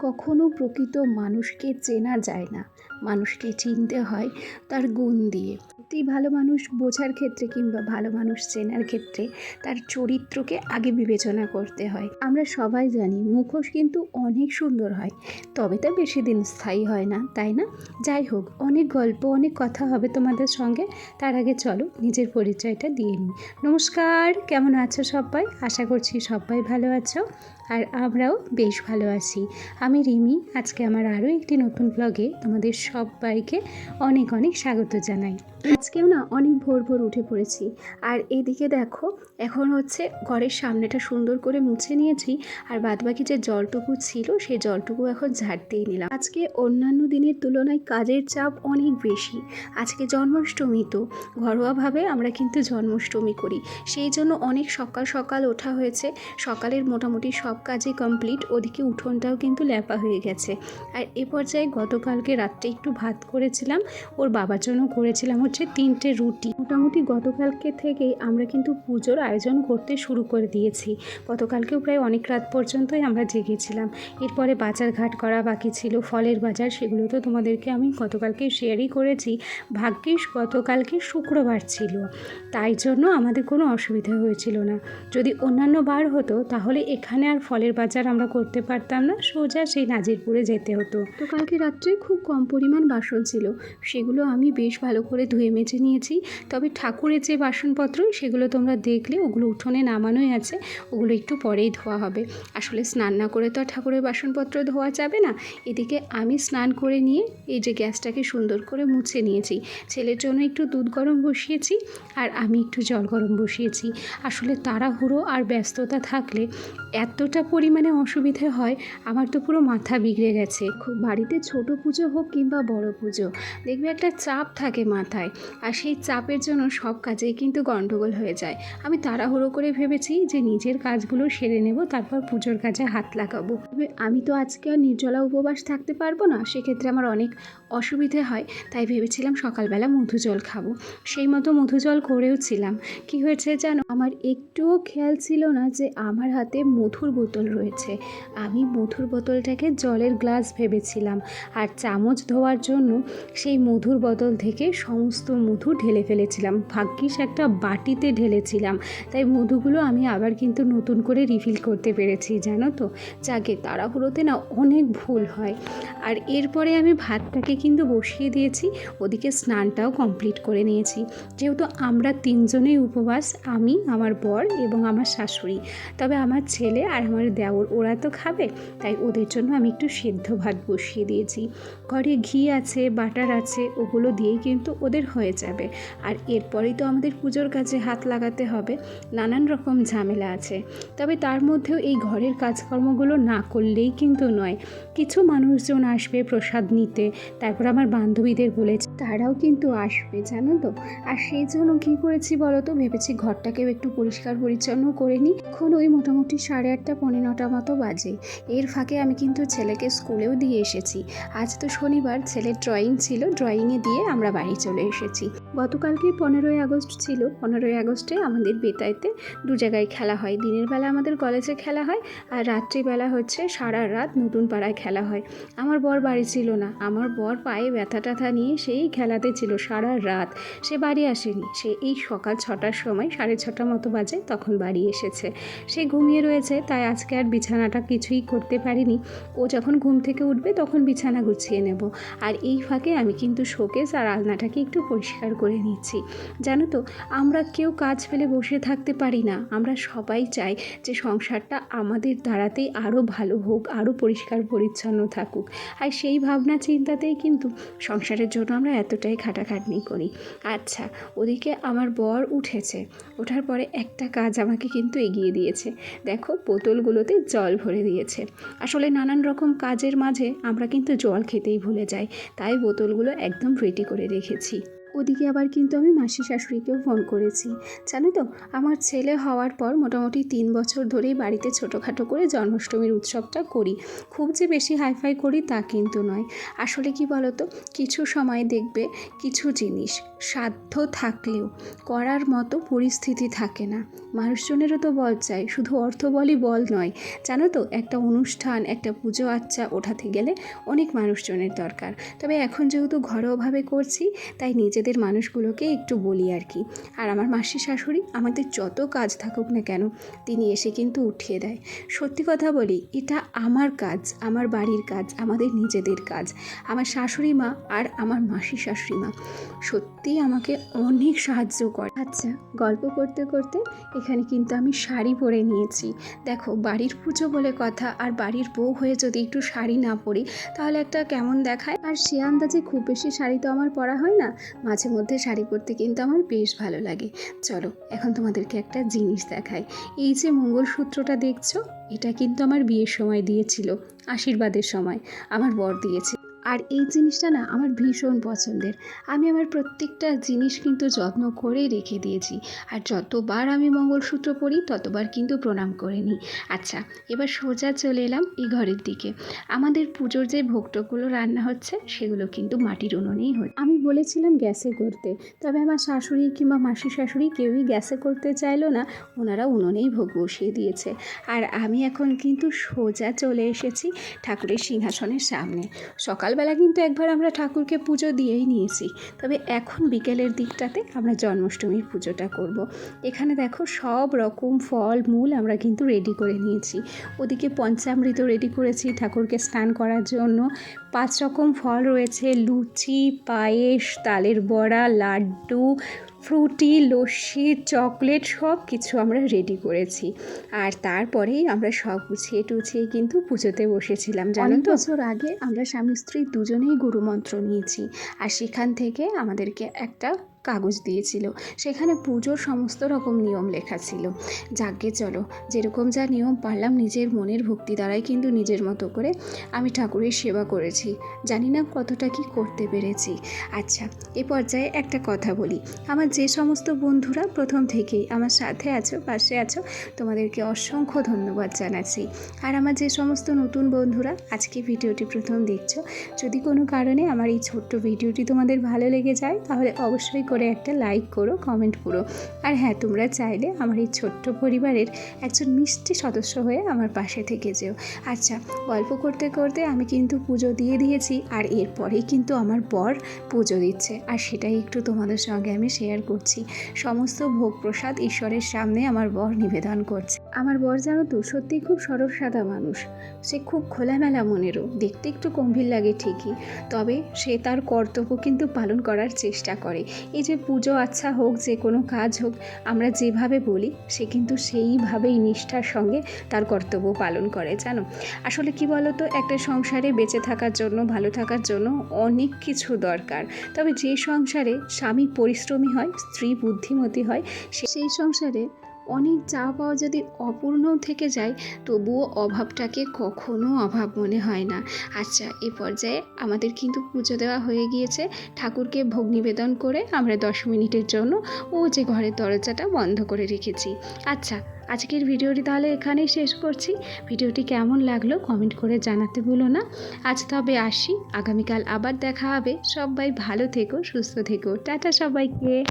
কখনো প্রকৃত মানুষকে চেনা যায় না। মানুষকে চিনতে হয় তার গুণ দিয়ে। সত্যি ভালো মানুষ বোঝার ক্ষেত্রে কিংবা ভালো মানুষ চেনার ক্ষেত্রে তার চরিত্রকে আগে বিবেচনা করতে হয়। আমরা সবাই জানি মুখোশ কিন্তু অনেক সুন্দর হয়, তবে তা বেশি দিন স্থায়ী হয় না, তাই না? যাই হোক, অনেক গল্প, অনেক কথা হবে তোমাদের সঙ্গে। তার আগে চলো, নিজের পরিচয়টা দিয়ে নিই। নমস্কার, কেমন আছো সবাই? আশা করছি সবাই ভালো আছো, আর আমরাও বেশ ভালো আছি। আমি রিমি, আজকে আমার আরও একটি নতুন ব্লগে তোমাদের সবাইকে অনেক অনেক স্বাগত জানাই। আজকেও না অনেক ভোর ভোর উঠে পড়েছি। আর এইদিকে দেখো, এখন হচ্ছে ঘরের সামনেটা সুন্দর করে মুছে নিয়েছি, আর বাদবাকি যে জলটুকু ছিল, সেই জলটুকু এখন ঝাড় দিয়ে নিলাম। আজকে অন্যান্য দিনের তুলনায় কাজের চাপ অনেক বেশি। আজকে জন্মাষ্টমী তো, ঘরোয়াভাবে আমরা কিন্তু জন্মাষ্টমী করি। সেই জন্য অনেক সকাল সকাল ওঠা হয়েছে। সকালের মোটামুটি সব কাজই কমপ্লিট, ওদিকে উঠোনটাও কিন্তু ল্যাপা হয়ে গেছে। আর এ পর্যায়ে গতকালকে রাত্রে একটু ভাত করেছিলাম, ওর বাবার জন্য করেছিলাম হচ্ছে তিনটে রুটি। মোটামুটি গতকালকে থেকেই আমরা কিন্তু পুজোর আয়োজন করতে শুরু করে দিয়েছি। গতকালকেও প্রায় অনেক রাত পর্যন্তই আমরা জেগেছিলাম। এরপরে বাজার ঘাট করা বাকি ছিল, ফলের বাজার সেগুলো তো তোমাদেরকে আমি গতকালকে শেয়ারই করেছি। ভাগ্যিস গতকালকে শুক্রবার ছিল। তাই জন্য আমাদের কোনো অসুবিধা হয়েছিল না। যদি অন্যান্য বার হতো, তাহলে এখানে আর ফলের বাজার আমরা করতে পারতাম না। সোজা সেই নাজিরপুরে যেতে হতো। তো কালকে রাত্রে খুব কম পরিমাণ বাসন ছিল। সেগুলো আমি বেশ ভালো করে ধুয়ে মেজে নিয়েছি। তবে ঠাকুরের যে বাসনপত্র, সেগুলো তোমরা দেখলে, ওগুলো উঠোনে নামানোই আছে, ওগুলো একটু পরেই ধোয়া হবে। আসলে স্নান না করে তো আর ঠাকুরের বাসনপত্র ধোয়া যাবে না। এদিকে আমি স্নান করে নিয়ে এই যে গ্যাসটাকে সুন্দর করে মুছে নিয়েছি। ছেলের জন্য একটু দুধ গরম বসিয়েছি, আর আমি একটু জল গরম বসিয়েছি। আসলে তাড়াহুড়ো আর ব্যস্ততা থাকলে এতটা পরিমাণে অসুবিধে হয়, আমার তো পুরো মাথা বিগড়ে গেছে। খুব বাড়িতে ছোট পুজো হোক কিংবা বড় পুজো, দেখবে একটা চাপ থাকে মাথায়। আর সেই চাপের জন্য সব কাজেই কিন্তু গণ্ডগোল হয়ে যায়। আমি তাড়াহুড়ো করে ভেবেছি যে নিজের কাজগুলো সেরে নেব, তারপর পুজোর কাজে হাত লাগাবো। আমি তো আজকে আর নির্জলা উপবাস থাকতে পারব না, সেক্ষেত্রে আমার অনেক অসুবিধে হয়, তাই ভেবেছিলাম সকালবেলা মধু জল খাব। সেই মতো মধু জল করেও ছিলাম। কি হয়েছে জানো? আমার একটুও খেয়াল ছিল না যে আমার হাতে মধুর বোতল রয়েছে। আমি মধুর বোতলটাকে জলের গ্লাস ভেবেছিলাম আর চামচ ধোয়ার জন্য সেই মধুর বোতল থেকে সমস্ত মধু ঢেলে ফেলেছিলাম। ভাগ্যিস একটা বাটিতে ঢেলেছিলাম। তাই মধুগুলো আমি আবার কিন্তু নতুন করে রিফিল করতে পেরেছি, জানো তো? যাকে তাড়াহুড়োতে না অনেক ভুল হয়। আর এরপরে আমি ভাতটাকে কিন্তু বসিয়ে দিয়েছি, ওদিকে স্নানটাও কমপ্লিট করে নিয়েছি। যেহেতু আমরা তিনজনেই উপবাস, আমি, আমার বর এবং আমার শাশুড়ি। তবে আমার ছেলে আর আমার দেওর, ওরা তো খাবে, তাই ওদের জন্য আমি একটু সেদ্ধ ভাত বসিয়ে দিয়েছি। ঘরে ঘি আছে, বাটার আছে, ওগুলো দিয়েই কিন্তু ওদের হয়ে যাবে। আর এরপরেই তো আমাদের পুজোর কাজে হাত লাগাতে হবে, নানান রকম ঝামেলা আছে। তবে তার মধ্যেও এই ঘরের কাজকর্মগুলো না করলেই কিন্তু নয়। কিছু মানুষজন আসবে প্রসাদ নিতে তারপর আমার বান্ধবীদের বলেছি তারাও কিন্তু আসবে, জানো তো? আর সেই জন্য কী করেছি বলো তো? ভেবেছি ঘরটাকেও একটু পরিষ্কার পরিচ্ছন্ন করে নিই। এখন ওই মোটামুটি সাড়ে আটটা পনেরো নটা মতো বাজে। এর ফাঁকে আমি কিন্তু ছেলেকে স্কুলেও দিয়ে এসেছি। আজ তো শনিবার, ছেলের ড্রয়িং ছিল। ড্রয়িংয়ে দিয়ে আমরা বাড়ি চলে এসেছি। গতকালকে পনেরোই আগস্ট ছিল। পনেরোই আগস্টে আমাদের বেতাইতে দু জায়গায় খেলা হয়। দিনের বেলা আমাদের কলেজে খেলা হয় আর রাত্রিবেলা হচ্ছে সারা রাত নতুন পাড়ায় খেলা হয়। আমার বর বাড়ি ছিল না। আমার বর পায়ে ব্যথা ট্যাথা নিয়ে সেই খেলাতে ছিল সারা রাত। সে বাড়ি আসেনি। সে এই সকাল ছটার সময় সাড়ে ছটা মতো বাজে তখন বাড়ি এসেছে। সে ঘুমিয়ে রয়েছে, তাই আজকে আর বিছানাটা কিছুই করতে পারিনি। ও যখন ঘুম থেকে উঠবে তখন বিছানা গুছিয়ে নেব। আর এই ফাঁকে আমি কিন্তু শোকেস আর আলনাটাকে একটু পরিষ্কার করে নিচ্ছি। জানো তো, আমরা কেউ কাজ ফেলে বসে থাকতে পারি না। আমরা সবাই চাই যে সংসারটা আমাদের দ্বারাতেই আরও ভালো হোক আরও পরিষ্কার পরিচ্ছন্ন থাকুক। আর সেই ভাবনা চিন্তাতেই কিন্তু সংসারের জন্য আমরা এতটাই খাটাখাটনি করি। আচ্ছা ওদিকে আমার বর উঠেছে। ওঠার পরে একটা কাজ আমাকে কিন্তু এগিয়ে দিয়েছে। দেখো, বোতলগুলোতে জল ভরে দিয়েছে। আসলে নানান রকম কাজের মাঝে আমরা কিন্তু জল খেতেই ভুলে যাই। তাই বোতলগুলো একদম রেডি করে রেখেছি। ওদিকে আবার কিন্তু আমি মাসি শাশুড়িকেও ফোন করেছি। জানো তো, আমার ছেলে হওয়ার পর মোটামুটি তিন বছর ধরেই বাড়িতে ছোটোখাটো করে জন্মাষ্টমীর উৎসবটা করি। খুব যে বেশি হাইফাই করি তা কিন্তু নয়। আসলে কি বলতো, কিছু সময় দেখবে কিছু জিনিস সাধ্য থাকলেও করার মতো পরিস্থিতি থাকে না। মানুষজনেরও তো বল চাই, শুধু অর্থ বলই বল নয়। জানো তো, একটা অনুষ্ঠান, একটা পুজো আচ্চা ওঠাতে গেলে অনেক মানুষজনের দরকার। তবে এখন যেহেতু ঘরোয়াভাবে করছি, তাই নিজেদের মানুষগুলোকে একটু বলি আর কি। আর আমার মাসি শাশুড়ি আমাদের যত কাজ থাকুক না কেন, তিনি এসে কিন্তু উঠিয়ে দেয়। সত্যি কথা বলি, এটা আমার কাজ, আমার বাড়ির কাজ, আমাদের নিজেদের কাজ। আমার শাশুড়ি মা আর আমার মাসি শাশুড়ি মা সত্যিই আমাকে অনেক সাহায্য করে। আচ্ছা গল্প করতে করতে এখানে কিন্তু আমি শাড়ি পরে নিয়েছি। দেখো, বাড়ির পুজো বলে কথা, আর বাড়ির বউ হয়ে যদি একটু শাড়ি না পরি, তাহলে একটা কেমন দেখায়? আর সে আন্দাজে খুব বেশি শাড়ি তো আমার পরা হয় না। মাঝে মধ্যে শাড়ি পরতে কিন্তু আমার বেশ ভালো লাগে। চলো, এখন তোমাদেরকে একটা জিনিস দেখাই। এই যে মঙ্গলসূত্রটা দেখছ, এটা কিন্তু আমার বিয়ের সময় দিয়েছিল, আশীর্বাদের সময়। আমার বর দিয়েছে। আর এই জিনিসটা না আমার ভীষণ পছন্দের। আমি আমার প্রত্যেকটা জিনিস কিন্তু যত্ন করে রেখে দিয়েছি। আর যতবার আমি মঙ্গলসূত্র পড়ি, ততবার কিন্তু প্রণাম করে নিই। আচ্ছা এবার সোজা চলে এলাম এই ঘরের দিকে। আমাদের পুজোর যে ভোগটোগুলো রান্না হচ্ছে, সেগুলো কিন্তু মাটির উনুনেই হয়। আমি বলেছিলাম গ্যাসে করতে, তবে আমার শাশুড়ি কিংবা মাসি শাশুড়ি কেউই গ্যাসে করতে চাইলো না, ওনারা উনুনেই ভোগ বসিয়ে দিয়েছে। আর আমি এখন কিন্তু সোজা চলে এসেছি ঠাকুরের সিংহাসনের সামনে। সকালবেলা কিন্তু একবার আমরা ঠাকুরকে পুজো দিয়েই নিয়েছি। তবে এখন বিকেলের দিকটাতে আমরা জন্মাষ্টমীর পুজোটা করব। এখানে দেখো সব রকম ফল, মূল আমরা কিন্তু রেডি করে নিয়েছি। ওদিকে পঞ্চামৃত রেডি করেছি ঠাকুরকে স্নান করার জন্য। পাঁচ রকম ফল রয়েছে, লুচি, পায়েস, তালের বড়া, লাড্ডু ফ্রুটি লস্যি চকলেট সব কিছু আমরা রেডি করেছি। আর তারপরেই আমরা সব গুছিয়ে টুছিয়ে কিন্তু পুজোতে বসেছিলাম জানো তো? বছর আগে আমরা স্বামী স্ত্রী দুজনেই গুরুমন্ত্র নিয়েছি। আর সেখান থেকে আমাদেরকে একটা কাগজ দিয়েছিল। সেখানে পুজোর সমস্ত রকম নিয়ম লেখা ছিল। যাকে চলো, যেরকম যা নিয়ম পারলাম নিজের মনের ভক্তি দ্বারাই কিন্তু নিজের মতো করে আমি ঠাকুরের সেবা করেছি। জানি না কতটা কি করতে পেরেছি। আচ্ছা এ পর্যায়ে একটা কথা বলি। আমার যে সমস্ত বন্ধুরা প্রথম থেকেই আমার সাথে আছো, পাশে আছো, তোমাদেরকে অসংখ্য ধন্যবাদ জানাচ্ছি। আর আমার যে সমস্ত নতুন বন্ধুরা আজকে ভিডিওটি প্রথম দেখছ, যদি কোনো কারণে আমার এই ছোট্ট ভিডিওটি তোমাদের ভালো লেগে যায়, তাহলে অবশ্যই করে একটা লাইক করো কমেন্ট করো। আর হ্যাঁ তোমরা চাইলে আমার এই ছোট্ট পরিবারের একজন মিষ্টি সদস্য হয়ে আমার পাশে থেকে যেও। আচ্ছা গল্প করতে করতে আমি কিন্তু পুজো দিয়ে দিয়েছি আর এরপরেই কিন্তু আমার বর পুজো দিচ্ছে। আর সেটাই একটু তোমাদের সঙ্গে আমি শেয়ার করছি। সমস্ত ভোগ প্রসাদ ঈশ্বরের সামনে আমার বর নিবেদন করছে। আমার বর জানো তো সত্যিই খুব সরল, সাদা মানুষ। সে খুব খোলামেলা মনেরও, দেখতে একটু গম্ভীর লাগে ঠিকই। তবে সে তার কর্তব্য কিন্তু পালন করার চেষ্টা করে। এই যে পুজো আচ্ছা হোক, যে কোনো কাজ হোক, আমরা যেভাবে বলি, সে কিন্তু সেইভাবেই নিষ্ঠার সঙ্গে তার কর্তব্য পালন করে, জানো? আসলে কি বলতো, একটা সংসারে বেঁচে থাকার জন্য, ভালো থাকার জন্য অনেক কিছু দরকার। তবে যে সংসারে স্বামী পরিশ্রমী হয়, স্ত্রী বুদ্ধিমতী হয় সেই সংসারে অনেক চাওয়া পাওয়া যদি অপূর্ণও থেকে যায়, তবুও অভাবটাকে কখনো অভাব মনে হয় না। আচ্ছা এ পর্যায়ে আমাদের কিন্তু পুজো দেওয়া হয়ে গিয়েছে। ঠাকুরকে ভোগ নিবেদন করে আমরা দশ মিনিটের জন্য ও যে ঘরের দরজাটা বন্ধ করে রেখেছি। আচ্ছা আজকের ভিডিওটি তাহলে এখানেই শেষ করছি। ভিডিওটি কেমন লাগল কমেন্ট করে জানাতে ভুলো না। আজ তবে আসি। আগামীকাল আবার দেখা হবে। সবাই ভালো থেকো, সুস্থ থেকো। টাটা সবাইকে।